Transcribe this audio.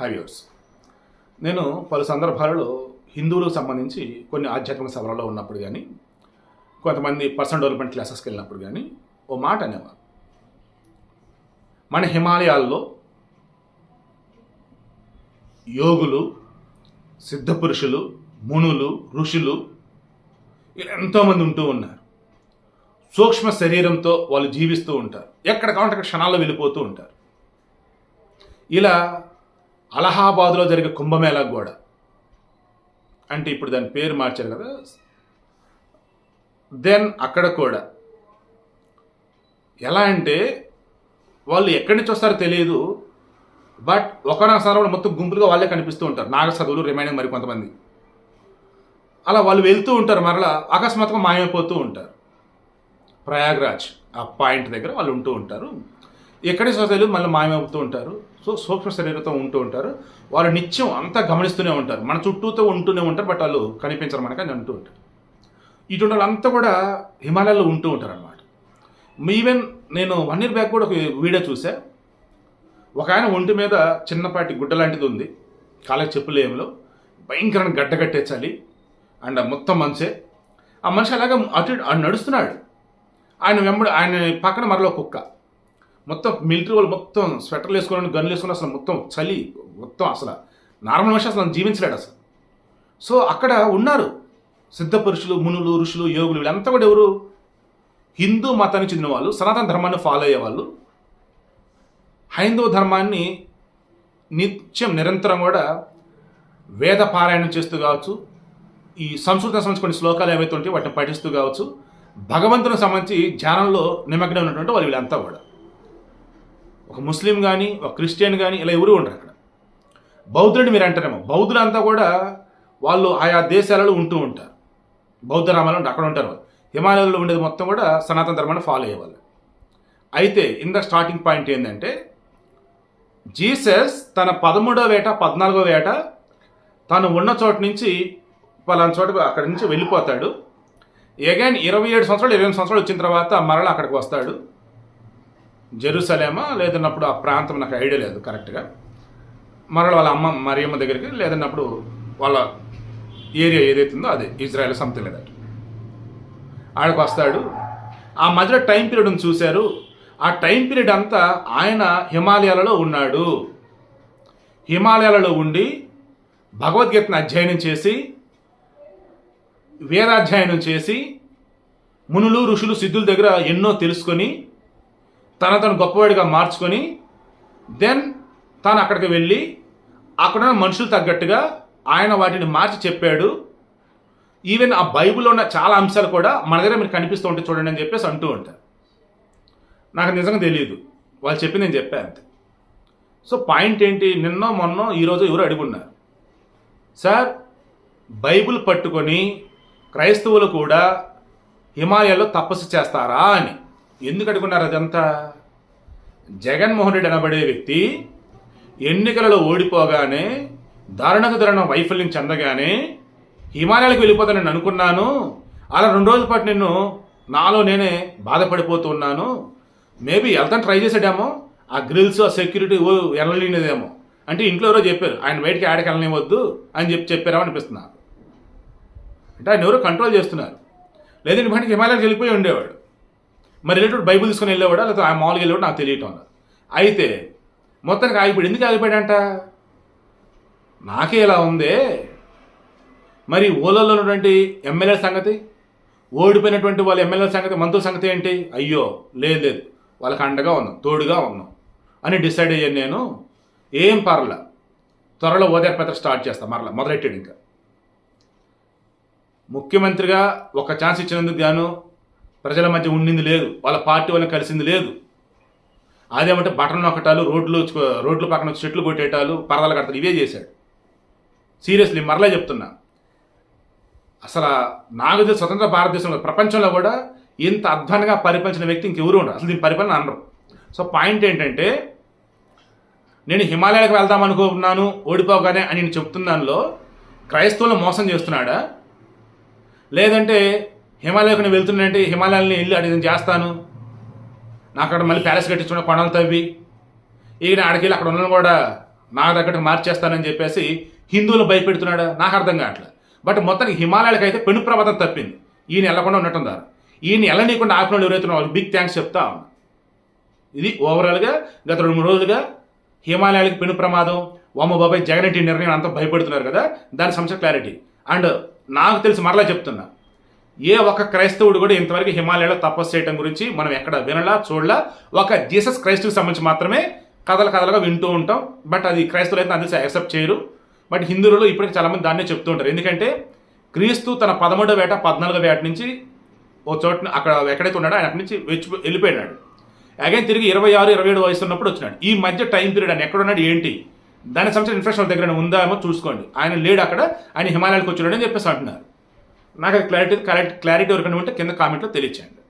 హైవ్యూర్స్ నేను పలు సందర్భాలలో హిందువులకు సంబంధించి కొన్ని ఆధ్యాత్మిక సభలలో ఉన్నప్పుడు కానీ కొంతమంది పర్సనల్ డెవలప్మెంట్ క్లాసెస్కి వెళ్ళినప్పుడు కానీ ఓ మాట అనేవారు. మన హిమాలయాల్లో యోగులు సిద్ధపురుషులు మునులు ఋషులు ఇలా ఎంతోమంది ఉంటూ ఉన్నారు. సూక్ష్మ శరీరంతో వాళ్ళు జీవిస్తూ ఉంటారు. ఎక్కడ కావాలంటే అక్కడ క్షణాల్లో వెళ్ళిపోతూ ఉంటారు. ఇలా అలహాబాద్లో జరిగే కుంభమేళా కూడా. అంటే ఇప్పుడు దాని పేరు మార్చారు కదా. దెన్ అక్కడ కూడా. ఎలా అంటే వాళ్ళు ఎక్కడి నుంచి వస్తారో తెలియదు. బట్ ఒకనొక సందర్భంలో మొత్తం గుంపులుగా వాళ్ళే కనిపిస్తూ ఉంటారు. నాగ చదువులు రిమైనింగ్ మరి కొంతమంది. అలా వాళ్ళు వెళ్తూ ఉంటారు మరలా. అకస్మాత్తుగా మాయమైపోతూ ఉంటారు. ప్రయాగ్రాజ్ ఆ పాయింట్ దగ్గర వాళ్ళు ఉంటూ ఉంటారు. ఎక్కడి సోదరులు మళ్ళీ మాయమవుతూ ఉంటారు. సో సూక్ష్మ శరీరంతో ఉంటూ ఉంటారు. వాళ్ళు నిత్యం అంతా గమనిస్తూనే ఉంటారు. మన చుట్టూతో ఉంటూనే ఉంటారు బట్ వాళ్ళు కనిపించరు మనకు అని అంటూ ఉంటారు. ఇటువంటి వాళ్ళంతా కూడా హిమాలయాల్లో ఉంటూ ఉంటారు అనమాట ఈవెన్ నేను వన్ ఇయర్ బ్యాక్ కూడా ఒక వీడియో చూసా ఒక ఆయన ఒంటి మీద చిన్నపాటి గుడ్డ లాంటిది ఉంది. కాళ్ళకి చెప్పులేయంలో భయంకరమైన గడ్డ కట్టే చలి అండ్ మొత్తం మనిషే. ఆ మనిషి అలాగా అటు అటు నడుస్తున్నాడు. ఆయన వెంబడి ఆయన పక్కన మరలో కుక్క. మొత్తం మిలిటరీ వాళ్ళు మొత్తం స్వెటర్లు వేసుకొని గన్లు వేసుకొని అసలు మొత్తం చలి మొత్తం అసలు నార్మల్ మనిషి అసలు జీవించలేడు అసలు. సో అక్కడ ఉన్నారు సిద్ధ పురుషులు మునులు ఋషులు యోగులు వీళ్ళంతా కూడా ఎవరు? హిందూ మతానికి చెందిన వాళ్ళు సనాతన ధర్మాన్ని ఫాలో అయ్యేవాళ్ళు హైందవ ధర్మాన్ని నిత్యం నిరంతరం కూడా వేద పారాయణం చేస్తూ కావచ్చు ఈ సంస్కృతం సంబంధించి కొన్ని శ్లోకాలు ఏవైతే ఉంటాయో వాటిని పఠిస్తూ కావచ్చు భగవంతునికి సంబంధించి ధ్యానంలో నిమగ్నం ఉన్నటువంటి వాళ్ళు వీళ్ళంతా కూడా. ఒక ముస్లిం కానీ ఒక క్రిస్టియన్ కానీ ఇలా ఎవరు ఉండరు అక్కడ. బౌద్ధుడిని మీరు అంటారేమో. బౌద్ధులంతా కూడా వాళ్ళు ఆయా దేశాలలో ఉంటూ ఉంటారు. బౌద్ధ రామాలు ఉంటే అక్కడ ఉంటారు హిమాలయాల్లో ఉండేది మొత్తం కూడా సనాతన ధర్మాన్ని ఫాలో అయ్యేవాళ్ళు అయితే ఇంత స్టార్టింగ్ పాయింట్ ఏంటంటే జీసస్ తన పదమూడో వేట పద్నాలుగో వేట తను ఉన్న చోట నుంచి పలానా చోట అక్కడి నుంచి వెళ్ళిపోతాడు. ఎగైన్ ఇరవై ఏడు సంవత్సరాలు ఇరవై ఎనిమిది సంవత్సరాలు వచ్చిన తర్వాత మరలా అక్కడికి వస్తాడు. జెరూసలేమా? లేదన్నప్పుడు ఆ ప్రాంతం నాకు ఐడియా లేదు కరెక్ట్గా మరల వాళ్ళ అమ్మ మరియమ్మ దగ్గరికి లేదన్నప్పుడు వాళ్ళ ఏరియా ఏదైతుందో ఉందో అదే ఇజ్రాయెల్ సంథింగ్ లేదట ఆడికి వస్తాడు. ఆ మధ్యలో టైం పీరియడ్ని చూశారు. ఆ టైం పీరియడ్ అంతా ఆయన హిమాలయాలలో ఉన్నాడు. హిమాలయాలలో ఉండి భగవద్గీతను అధ్యయనం చేసి వేదాధ్యయనం చేసి మునులు ఋషులు సిద్ధుల దగ్గర ఎన్నో తెలుసుకొని తన తను గొప్పవాడిగా మార్చుకొని దెన్ తాను అక్కడికి వెళ్ళి అక్కడ ఉన్న మనుషులు తగ్గట్టుగా ఆయన వాటిని మార్చి చెప్పాడు. ఈవెన్ ఆ బైబిల్లో ఉన్న చాలా అంశాలు కూడా మన దగ్గర మీరు కనిపిస్తూ ఉంటే చూడండి అని చెప్పేసి అంటూ ఉంటారు నాకు నిజంగా తెలియదు వాళ్ళు చెప్పి నేను చెప్పాను అంతే. సో పాయింట్ ఏంటి? నిన్నో మొన్నో ఈరోజు ఎవరు అడుగున్నారు. సార్ బైబిల్ పట్టుకొని క్రైస్తవులు కూడా హిమాలయాల్లో తపస్సు చేస్తారా అని. ఎందుకు అడుగున్నారు అదంతా? జగన్మోహన్ రెడ్డి అనబడే వ్యక్తి ఎన్నికలలో ఓడిపోగానే దారుణకు దారుణ వైఫల్యం చెందగానే హిమాలయాలకు వెళ్ళిపోతానని నేను అనుకున్నాను. అలా రెండు రోజుల పాటు నేను నాలో నేనే బాధపడిపోతూ ఉన్నాను. మేబీ వెళ్తాను ట్రై చేసాడేమో ఆ గ్రిల్స్ ఆ సెక్యూరిటీ ఓ వెళ్ళలేనిదేమో అంటే ఇంట్లో ఎవరో చెప్పారు ఆయన బయటికి ఆడకి వెళ్ళనివ్వద్దు అని చెప్పి చెప్పారేమో అనిపిస్తుంది అంటే ఆయన ఎవరో కంట్రోల్ చేస్తున్నారు. లేదంటే మనకి హిమాలయాలకు వెళ్ళిపోయి ఉండేవాడు. మరి వెళ్ళేటప్పుడు బైబుల్ తీసుకొని వెళ్ళేవాడా? లేకపోతే ఆ మామూలుగా వెళ్ళేవాడు? నాకు తెలియటం లేదు. అయితే మొత్తానికి ఆగిపోయాడు ఎందుకు ఆగిపోయాడంట నాకే ఇలా ఉందే. మరి ఓలలో ఉన్నటువంటి ఎమ్మెల్యే సంగతి? ఓడిపోయినటువంటి వాళ్ళ ఎమ్మెల్యే సంగతి మంత్రుల సంగతి ఏంటి? అయ్యో లేదు లేదు. వాళ్ళకి అండగా ఉన్నాం తోడుగా ఉన్నాం అని డిసైడ్ అయ్యాను నేను. ఏం పర్ల. త్వరలో ఓదార్పత్ర స్టార్ట్ చేస్తాను మరలా మొదలెట్టాడు ఇంకా. ముఖ్యమంత్రిగా ఒక ఛాన్స్ ఇచ్చినందుకు గాను ప్రజల మధ్య ఉండింది లేదు. వాళ్ళ పార్టీ వాళ్ళని కలిసింది లేదు. అదేమంటే బటన్ నొక్కటాలు రోడ్లు రోడ్ల పక్కన చెట్లు కొట్టేటాలు పరదలు కడతాలు ఇవే చేశాడు. సీరియస్లీ మరలా చెప్తున్నా. అసలు నాకు తెలిసి స్వతంత్ర భారతదేశంలో ప్రపంచంలో కూడా ఇంత అధ్వానంగా పరిపాలించిన వ్యక్తి ఇంకెవరు ఉండరు. అసలు దీని పరిపాలన అనరు. సో పాయింట్ ఏంటంటే నేను హిమాలయాలకు వెళ్దాం అనుకుంటున్నాను ఓడిపోగానే అని నేను చెప్తున్నానులో క్రైస్తవులను మోసం చేస్తున్నాడా? లేదంటే హిమాలయకు నేను వెళ్తున్నానంటే హిమాలయాలని వెళ్ళి అడిగి నేను చేస్తాను. నాకు అక్కడ మళ్ళీ ప్యాలెస్ కట్టించుకున్న కొండలు తవ్వి ఈయన ఆడికి వెళ్ళి అక్కడ ఉన్న కూడా నా దగ్గరకు మార్చేస్తానని చెప్పేసి హిందువులు భయపెడుతున్నాడు? నాకు అర్థం కావట్లేదు. బట్ మొత్తానికి హిమాలయాలకు అయితే పెను ప్రమాదం తప్పింది. ఈయన వెళ్ళకుండా ఉండటం ఈయన వెళ్ళనీయకుండా ఆపిన వాళ్ళు ఎవరైతే ఉన్నారో బిగ్ థ్యాంక్స్ చెప్తా ఇది ఓవరాల్గా గత రెండు మూడు రోజులుగా హిమాలయాలకు పెను ప్రమాదం వామ బాబాయ్ జగన్ నిర్ణయం అంతా భయపడుతున్నారు కదా? దాని సమస్య క్లారిటీ అండ్ నాకు తెలిసి మరలా చెప్తున్నా ఏ ఒక్క క్రైస్తవుడు కూడా ఇంతవరకు హిమాలయాలో తపస్సు చేయడం గురించి మనం ఎక్కడ వినలా చూడలా. ఒక జీసస్ క్రైస్తుకి సంబంధించి మాత్రమే కథలు కథలుగా వింటూ ఉంటాం. బట్ అది క్రైస్తవులు అయితే అందరూ యాక్సెప్ట్ చేయరు. బట్ హిందువులలో ఇప్పటికి చాలామంది దాన్నే చెప్తూ ఉంటారు. ఎందుకంటే క్రీస్తు తన పదమూడో వేట పద్నాలుగో వేట నుంచి ఓ చోట అక్కడ ఎక్కడైతే ఉన్నాడో ఆయన అక్కడి నుంచి వెచ్చి వెళ్ళిపోయినాడు. అగైన్ తిరిగి ఇరవై ఆరు ఇరవై ఏడు వయసు ఉన్నప్పుడు వచ్చినాడు. ఈ మధ్య టైం పీరియడ్ ఆయన ఎక్కడున్నాడు ఏంటి? దాని సంబంధించిన ఇన్ఫర్మేషన్ దగ్గర ఉందా ఏమో చూసుకోండి. ఆయన లేడు అక్కడ ఆయన హిమాలయాలకు వచ్చినాడు అని చెప్పేసి అంటున్నారు. నాకు అది క్లారిటీ కరెక్ట్ క్లారిటీ వరకు ఉంటే కింద కామెంట్లో తెలియచేయండి.